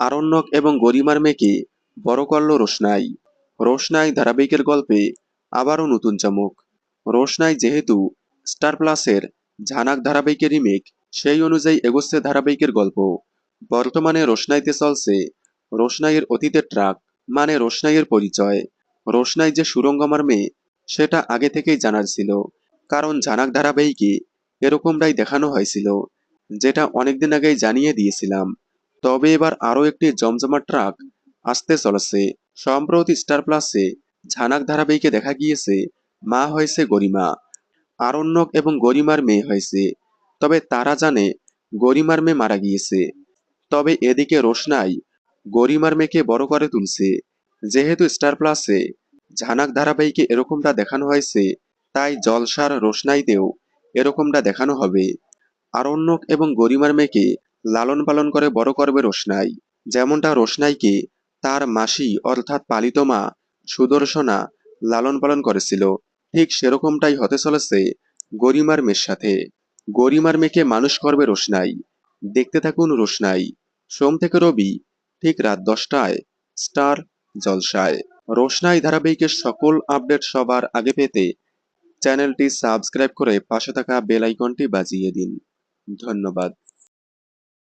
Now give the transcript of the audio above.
আরণ্যক এবং গরিমার মেয়েকে বড় করল রোশনাই। রোশনাই ধারাবাহিকের গল্পে আবারও নতুন চমক। রোশনাই যেহেতু স্টার প্লাসের ঝানাক ধারাবাহিকের রিমেক, সেই অনুযায়ী এগোচ্ছে ধারাবাহিকের গল্প। বর্তমানে রোশনাইতে চলছে রোশনাইয়ের অতীতের ট্রাক মানে রোশনাইয়ের পরিচয়। রোশনাই যে সুরঙ্গমার মেয়ে, সেটা আগে থেকেই জানার ছিল, কারণ ঝানাক ধারাবাহিকে এরকমটাই দেখানো হয়েছিল, যেটা অনেকদিন আগেই জানিয়ে দিয়েছিলাম। তবে এবার আরও একটি জমজমাট ট্রাক আসতে চলেছে। সম্প্রতি স্টার প্লাসে ঝানাক ধারাবাহিকে দেখা গিয়েছে, মা হয়েছে গরিমা। আরণ্যক এবং গরিমার মেয়ে হয়েছে, তবে তারা জানে গরিমার মেয়ে মারা গিয়েছে। তবে এদিকে রোশনাই গরিমার মেয়েকে বড় করে তুলছে। যেহেতু স্টার প্লাসে ঝানাক ধারাবাহিকে এরকমটা দেখানো হয়েছে, তাই জলসার রোশনাইতেও এরকমটা দেখানো হবে। আরণ্যক এবং গরিমার মেয়েকে লালন পালন করে বড় করবে রোশনাই। যেমনটা রোশনাইকে তার মাসি অর্থাৎ পালিত মা সুদর্শনা লালন পালন করেছিল, ঠিক সেরকমটাই হতে চলেছে গরিমার মেয়ের সাথে। গরিমার মেয়েকে মানুষ করবে রোশনাই। দেখতে থাকুন রোশনাই। সোম থেকে রবি, ঠিক রাত দশটায়, স্টার জলসায়। রোশনাই ধারাবাহিকের সকল আপডেট সবার আগে পেতে চ্যানেলটি সাবস্ক্রাইব করে পাশে থাকা বেল আইকনটি বাজিয়ে দিন। ধন্যবাদ।